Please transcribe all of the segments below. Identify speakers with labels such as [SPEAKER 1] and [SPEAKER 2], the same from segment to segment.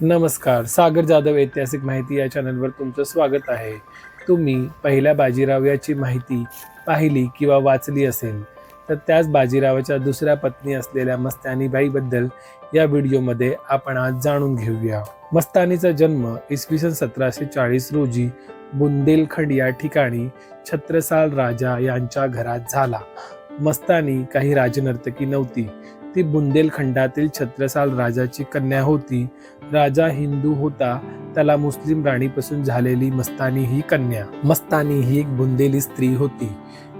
[SPEAKER 1] नमस्कार सागर जाधव ऐतिहासिक माहिती या चॅनलवर तुमचं स्वागत आहे. तुम्ही पहिल्या बाजीराव याची माहिती पाहिली किंवा वाचली असेल तर त्याच बाजीरावाच्या दुसऱ्या पत्नी असलेल्या मस्तानीबाईबद्दल या व्हिडिओमध्ये आपण आज जाणून घेऊया. मस्तानीचा जन्म इसवी सन सतराशे चाळीस रोजी बुंदेलखंड या ठिकाणी छत्रसाल राजा यांच्या घरात झाला. मस्तानी काही राजनर्तकी नव्हती ती बुंदेलखंडातील छत्रसाल राजाची कन्या होती. राजा हिंदू होता. त्याला मुस्लिम राणीपासून झालेली मस्तानी ही कन्या. मस्तानी ही एक बुंदेली स्त्री होती.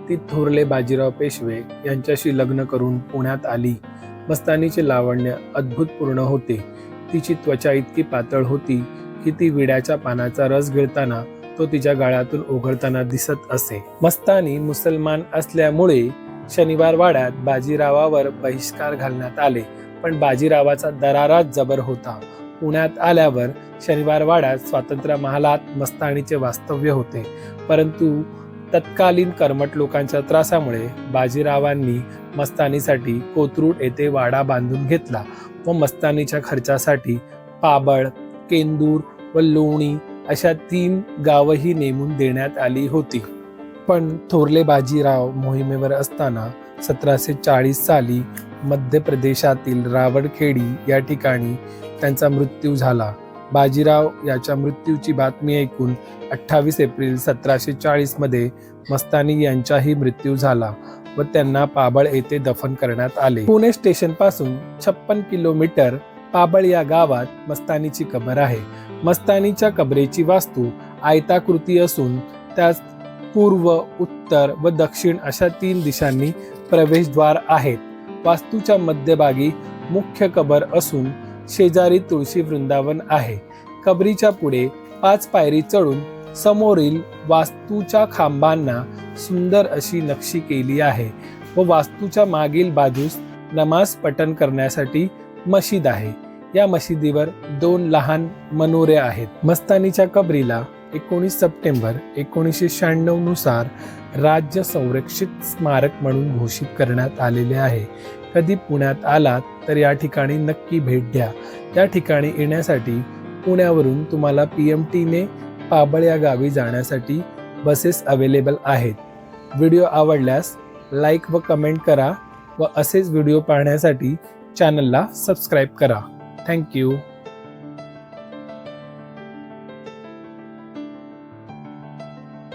[SPEAKER 1] ती थोरले बाजीराव पेशवे यांच्याशी लग्न करून पुण्यात आली. मस्तानीचे लावण्य अद्भुतपूर्ण होते. तिची त्वचा इतकी पातळ होती की ती विड्याच्या पानाचा रस गिळताना तो तिच्या गाळातून ओघळताना दिसत असे. मस्तानी मुसलमान असल्यामुळे शनिवार वाड्यात बाजीरावावर बहिष्कार घालण्यात आले. पण बाजीरावाचा दराराच जबर होता. पुण्यात आल्यावर शनिवार वाड्यात स्वातंत्र्य महालात मस्तानीचे वास्तव्य होते. परंतु तत्कालीन कर्मट लोकांच्या त्रासामुळे बाजीरावांनी मस्तानीसाठी कोथरूड येथे वाडा बांधून घेतला व मस्तानीच्या खर्चासाठी पाबळ केंदूर व लोणी अशा तीन गावही नेमून देण्यात आली होती. पण थोरले बाजीराव मोहिमेवर असताना सतराशे चाळीस साली मध्य प्रदेशातील रावडखेडी या ठिकाणी त्यांचा मृत्यू झाला. बाजीराव याच्या मृत्यूची बातमी ऐकून अठ्ठावीस एप्रिल सतराशे चाळीसमध्ये मस्तानी यांचाही मृत्यू झाला व त्यांना पाबळ येथे दफन करण्यात आले. पुणे स्टेशनपासून छप्पन किलोमीटर पाबळ या गावात मस्तानीची कबर आहे. मस्तानीच्या कबरेची वास्तू आयताकृती असून त्यास पूर्व उत्तर व दक्षिण अशा तीन दिशांनी प्रवेशद्वार आहेत. वास्तूच्या मध्यभागी मुख्य कबर असून शेजारी तुळशी वृंदावन आहे. कबरीच्या पुढे पाच पायरी चढून समोरील वास्तूच्या खांबांना सुंदर अशी नक्षी केली आहे व वास्तूच्या मागील बाजूस नमाज पठण करण्यासाठी मशीद आहे. या मशिदीवर दोन लहान मनोरे आहेत. मस्तानीच्या कबरीला एकोणीस सप्टेंबर एकोणीसशे शहाण्णवनुसार राज्य संरक्षित स्मारक म्हणून घोषित करण्यात आलेले आहे. कधी पुण्यात आलात तर या ठिकाणी नक्की भेट द्या. या ठिकाणी येण्यासाठी पुण्यावरून तुम्हाला पी एम टीने पाबळ या गावी जाण्यासाठी बसेस अवेलेबल आहेत. व्हिडिओ आवडल्यास लाईक व कमेंट करा व असेच व्हिडिओ पाहण्यासाठी चॅनलला सबस्क्राईब करा. थँक्यू.